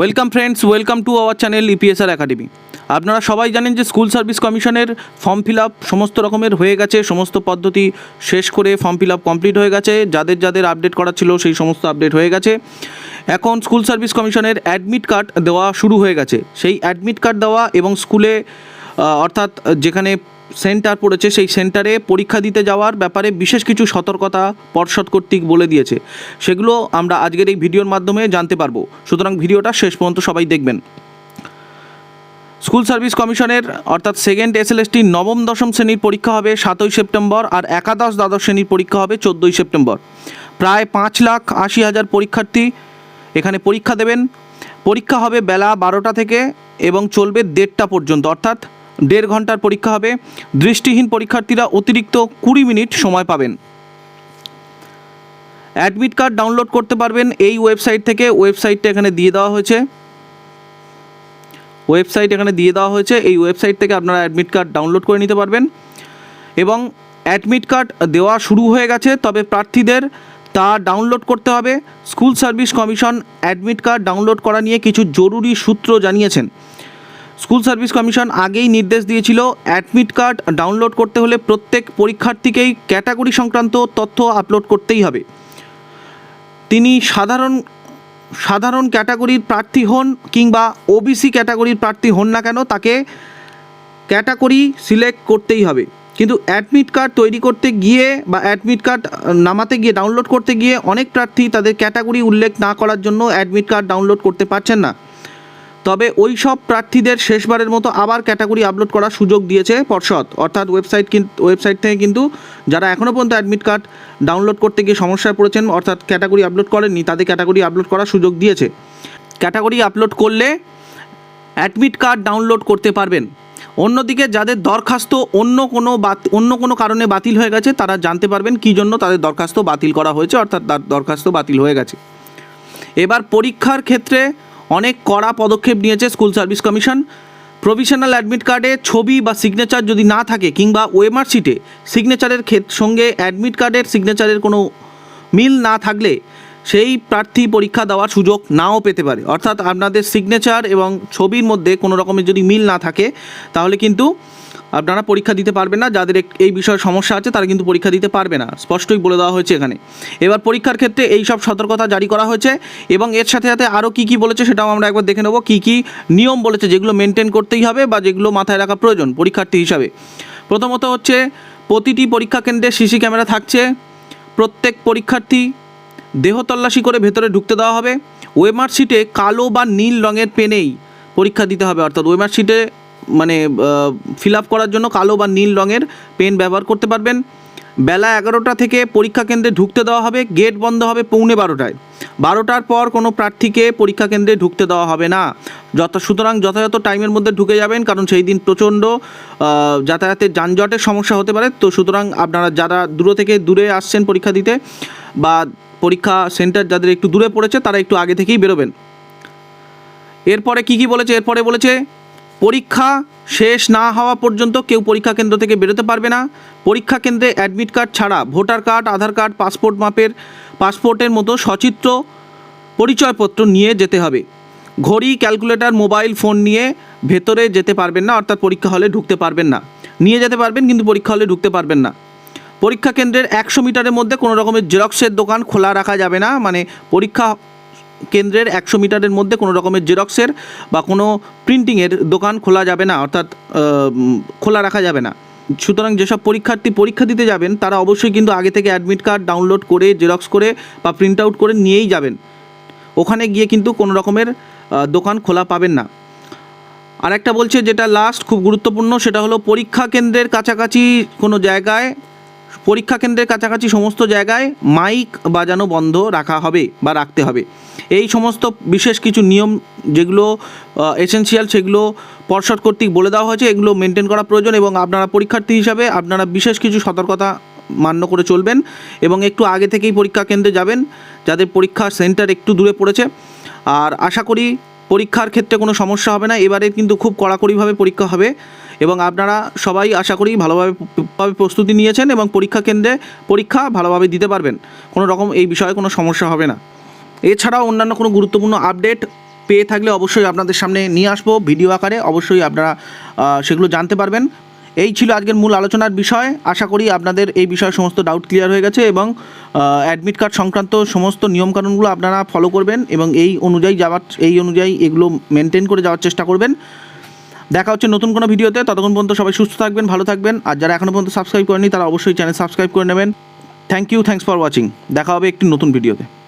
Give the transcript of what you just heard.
Welcome friends welcome to our channel EPSR academy আপনারা সবাই জানেন যে স্কুল সার্ভিস কমিশনের ফর্ম ফিল আপ সমস্ত রকমের হয়ে গেছে, সমস্ত পদ্ধতি শেষ করে ফর্ম ফিল আপ কমপ্লিট হয়ে গেছে, যাদের যাদের আপডেট করা ছিল সেই সমস্ত আপডেট হয়ে গেছে। এখন স্কুল সার্ভিস কমিশনের অ্যাডমিট কার্ড দেওয়া শুরু হয়ে গেছে। সেই অ্যাডমিট কার্ড দেওয়া এবং স্কুলে অর্থাৎ যেখানে সেন্টার পড়েছে, সেই সেন্টারে পরীক্ষা দিতে যাওয়ার ব্যাপারে বিশেষ কিছু সতর্কতা পর্ষদ কর্তৃক বলে দিয়েছে। সেগুলো আমরা আজকের এই ভিডিওর মাধ্যমে জানতে পারব। সুতরাং ভিডিওটা শেষ পর্যন্ত সবাই দেখবেন। স্কুল সার্ভিস কমিশনের, অর্থাৎ সেকেন্ড এসএলএসটি নবম দশম শ্রেণির পরীক্ষা হবে সাতই সেপ্টেম্বর আর একাদশ দ্বাদশ শ্রেণির পরীক্ষা হবে চোদ্দোই সেপ্টেম্বর। প্রায় পাঁচ লাখ আশি হাজার পরীক্ষার্থী এখানে পরীক্ষা দেবেন। পরীক্ষা হবে বেলা বারোটা থেকে এবং চলবে দেড়টা পর্যন্ত। অর্থাৎ দেড় ঘণ্টার পরীক্ষা হবে। দৃষ্টিহীন পরীক্ষার্থীরা অতিরিক্ত কুড়ি মিনিট সময় পাবেন। অ্যাডমিট কার্ড ডাউনলোড করতে পারবেন এই ওয়েবসাইট থেকে। ওয়েবসাইটটা এখানে দিয়ে দেওয়া হয়েছে। ওয়েবসাইট এখানে দিয়ে দেওয়া হয়েছে। এই ওয়েবসাইট থেকে আপনারা অ্যাডমিট কার্ড ডাউনলোড করে নিতে পারবেন। এবং অ্যাডমিট কার্ড দেওয়া শুরু হয়ে গেছে, তবে প্রার্থীদের তা ডাউনলোড করতে হবে। School service commission admit card download করা নিয়ে কিছু জরুরি সূত্র জানিয়েছেন। স্কুল সার্ভিস কমিশন আগেই নির্দেশ দিয়েছিল অ্যাডমিট কার্ড ডাউনলোড করতে হলে প্রত্যেক পরীক্ষার্থীকেই ক্যাটাগরি সংক্রান্ত তথ্য আপলোড করতেই হবে। তিনি সাধারণ সাধারণ ক্যাটাগরির প্রার্থী হন কিংবা ওবিসি ক্যাটাগরির প্রার্থী হন না কেন তাকে ক্যাটাগরি সিলেক্ট করতেই হবে। কিন্তু অ্যাডমিট কার্ড তৈরি করতে গিয়ে বা অ্যাডমিট কার্ড নামাতে গিয়ে, ডাউনলোড করতে গিয়ে অনেক প্রার্থী তাদের ক্যাটাগরি উল্লেখ না করার জন্য অ্যাডমিট কার্ড ডাউনলোড করতে পারছেন না। তবে ওই সব প্রার্থীদের শেষবারের মতো আবার ক্যাটাগরি আপলোড করার সুযোগ দিয়েছে পর্ষদ। অর্থাৎ ওয়েবসাইট ওয়েবসাইট থেকে কিন্তু যারা এখনও পর্যন্ত অ্যাডমিট কার্ড ডাউনলোড করতে গিয়ে সমস্যায় পড়েছেন, অর্থাৎ ক্যাটাগরি আপলোড করেননি, তাদের ক্যাটাগরি আপলোড করার সুযোগ দিয়েছে। ক্যাটাগরি আপলোড করলে অ্যাডমিট কার্ড ডাউনলোড করতে পারবেন। অন্যদিকে যাদের দরখাস্ত অন্য কোনো অন্য কোনো কারণে বাতিল হয়ে গেছে, তারা জানতে পারবেন কী জন্য তাদের দরখাস্ত বাতিল করা হয়েছে, অর্থাৎ তার দরখাস্ত বাতিল হয়ে গেছে। এবার পরীক্ষার ক্ষেত্রে অনেক কড়া পদক্ষেপ নিয়েছে school service commission. Provisional admit কার্ডে ছবি বা সিগনেচার যদি না থাকে কিংবা ওয়েমার শিটে সিগনেচারের সঙ্গে অ্যাডমিট কার্ডের সিগনেচারের কোনো মিল না থাকলে সেই প্রার্থী পরীক্ষা দেওয়ার সুযোগ নাও পেতে পারে। অর্থাৎ আপনাদের সিগনেচার এবং ছবির মধ্যে কোনো রকমের যদি মিল না থাকে, তাহলে কিন্তু আপনারা পরীক্ষা দিতে পারবেন না। যাদের এই বিষয়ে সমস্যা আছে, তারা কিন্তু পরীক্ষা দিতে পারবে না। স্পষ্টই বলে দেওয়া হয়েছে এখানে। এবার পরীক্ষার ক্ষেত্রে এই সব সতর্কতা জারি করা হয়েছে এবং এর সাথে সাথে আরও কী কী বলেছে সেটাও আমরা একবার দেখে নেব। কী কী নিয়ম বলেছে যেগুলো মেনটেন করতেই হবে বা যেগুলো মাথায় রাখা প্রয়োজন পরীক্ষার্থী হিসাবে। প্রথমত হচ্ছে, প্রতিটি পরীক্ষা কেন্দ্রে সিসি ক্যামেরা থাকছে। প্রত্যেক পরীক্ষার্থী দেহ তল্লাশি করে ভেতরে ঢুকতে দেওয়া হবে। ওয়েমার শিটে কালো বা নীল রঙের পেনেই পরীক্ষা দিতে হবে, অর্থাৎ ওয়েমার শিটে মানে ফিল আপ করার জন্য কালো বা নীল রঙের পেন ব্যবহার করতে পারবেন। বেলা এগারোটা থেকে পরীক্ষা কেন্দ্রে ঢুকতে দেওয়া হবে, গেট বন্ধ হবে পৌনে বারোটায়। বারোটার পর কোনো প্রার্থীকে পরীক্ষা কেন্দ্রে ঢুকতে দেওয়া হবে না। যত, সুতরাং যথাযথ টাইমের মধ্যে ঢুকে যাবেন, কারণ সেই দিন প্রচণ্ড যাতায়াতের যানজটের সমস্যা হতে পারে। তো সুতরাং আপনারা যারা দূর থেকে দূরে আসছেন পরীক্ষা দিতে বা পরীক্ষা সেন্টার যাদের একটু দূরে পড়েছে, তারা একটু আগে থেকেই বেরোবেন। এরপরে কি কি বলেছে? এরপরে বলেছে পরীক্ষা শেষ না হওয়া পর্যন্ত কেউ পরীক্ষা কেন্দ্র থেকে বেরোতে পারবে না। পরীক্ষা কেন্দ্রে অ্যাডমিট কার্ড ছাড়া voter card Aadhaar card passport মাপের পাসপোর্টের মতো সচিত্র পরিচয়পত্র নিয়ে যেতে হবে। ঘড়ি ক্যালকুলেটর মোবাইল ফোন নিয়ে ভেতরে যেতে পারবেন না, অর্থাৎ পরীক্ষা হলে ঢুকতে পারবেন না। নিয়ে যেতে পারবেন, কিন্তু পরীক্ষা হলে ঢুকতে পারবেন না। পরীক্ষা কেন্দ্রের একশো মিটারের মধ্যে কোনো রকমের জেরক্সের দোকান খোলা রাখা যাবে না। মানে পরীক্ষা কেন্দ্রের একশো মিটারের মধ্যে কোনো রকমের জেরক্সের বা কোনো প্রিন্টিংয়ের দোকান খোলা যাবে না, অর্থাৎ খোলা রাখা যাবে না। সুতরাং যেসব পরীক্ষার্থী পরীক্ষা দিতে যাবেন, তারা অবশ্যই কিন্তু আগে থেকে অ্যাডমিট কার্ড ডাউনলোড করে জেরক্স করে বা প্রিন্ট আউট করে নিয়েই যাবেন। ওখানে গিয়ে কিন্তু কোনো রকমের দোকান খোলা পাবেন না। আর একটা বলছে যেটা লাস্ট খুব গুরুত্বপূর্ণ, সেটা হলো পরীক্ষা কেন্দ্রের কাছাকাছি কোনো জায়গায় পরীক্ষা কেন্দ্রের কাছাকাছি সমস্ত জায়গায় মাইক বাজানো বন্ধ রাখা হবে বা রাখতে হবে। এই সমস্ত বিশেষ কিছু নিয়ম যেগুলো এসেনশিয়াল সেগুলো পর্ষদ কর্তৃক বলে দেওয়া হয়েছে, এগুলো মেনটেন করা প্রয়োজন এবং আপনারা পরীক্ষার্থী হিসাবে আপনারা বিশেষ কিছু সতর্কতা মান্য করে চলবেন এবং একটু আগে থেকেই পরীক্ষা কেন্দ্রে যাবেন যাদের পরীক্ষা সেন্টার একটু দূরে পড়েছে। আর আশা করি পরীক্ষার ক্ষেত্রে কোনো সমস্যা হবে না, এবারে কিন্তু খুব কড়াকড়িভাবে পরীক্ষা হবে এবং আপনারা সবাই আশা করি ভালোভাবে ভাবে প্রস্তুতি নিয়েছেন এবং পরীক্ষা কেন্দ্রে পরীক্ষা ভালোভাবে দিতে পারবেন। কোনো রকম এই বিষয়ে কোনো সমস্যা হবে না। এছাড়াও অন্যান্য কোনো গুরুত্বপূর্ণ আপডেট পেয়ে থাকলে অবশ্যই আপনাদের সামনে নিয়ে আসব। ভিডিও আকারে অবশ্যই আপনারা সেগুলো জানতে পারবেন। এই ছিল আজকের মূল আলোচনার বিষয়। আশা করি আপনাদের এই বিষয়ে সমস্ত ডাউট ক্লিয়ার হয়ে গেছে এবং অ্যাডমিট কার্ড সংক্রান্ত সমস্ত নিয়মকানুনগুলো আপনারা ফলো করবেন এবং এই অনুযায়ী যাওয়ার, এই অনুযায়ী এগুলো মেনটেন করে যাওয়ার চেষ্টা করবেন। দেখা হচ্ছে নতুন কোনো ভিডিওতে। ততক্ষণ পর্যন্ত সবাই সুস্থ থাকবেন, ভালো থাকবেন। আর যারা এখনও পর্যন্ত সাবস্ক্রাইব করেনি তারা অবশ্যই চ্যানেল সাবস্ক্রাইব করে নেবেন। Thank you thanks for watching দেখা হবে একটি নতুন ভিডিওতে।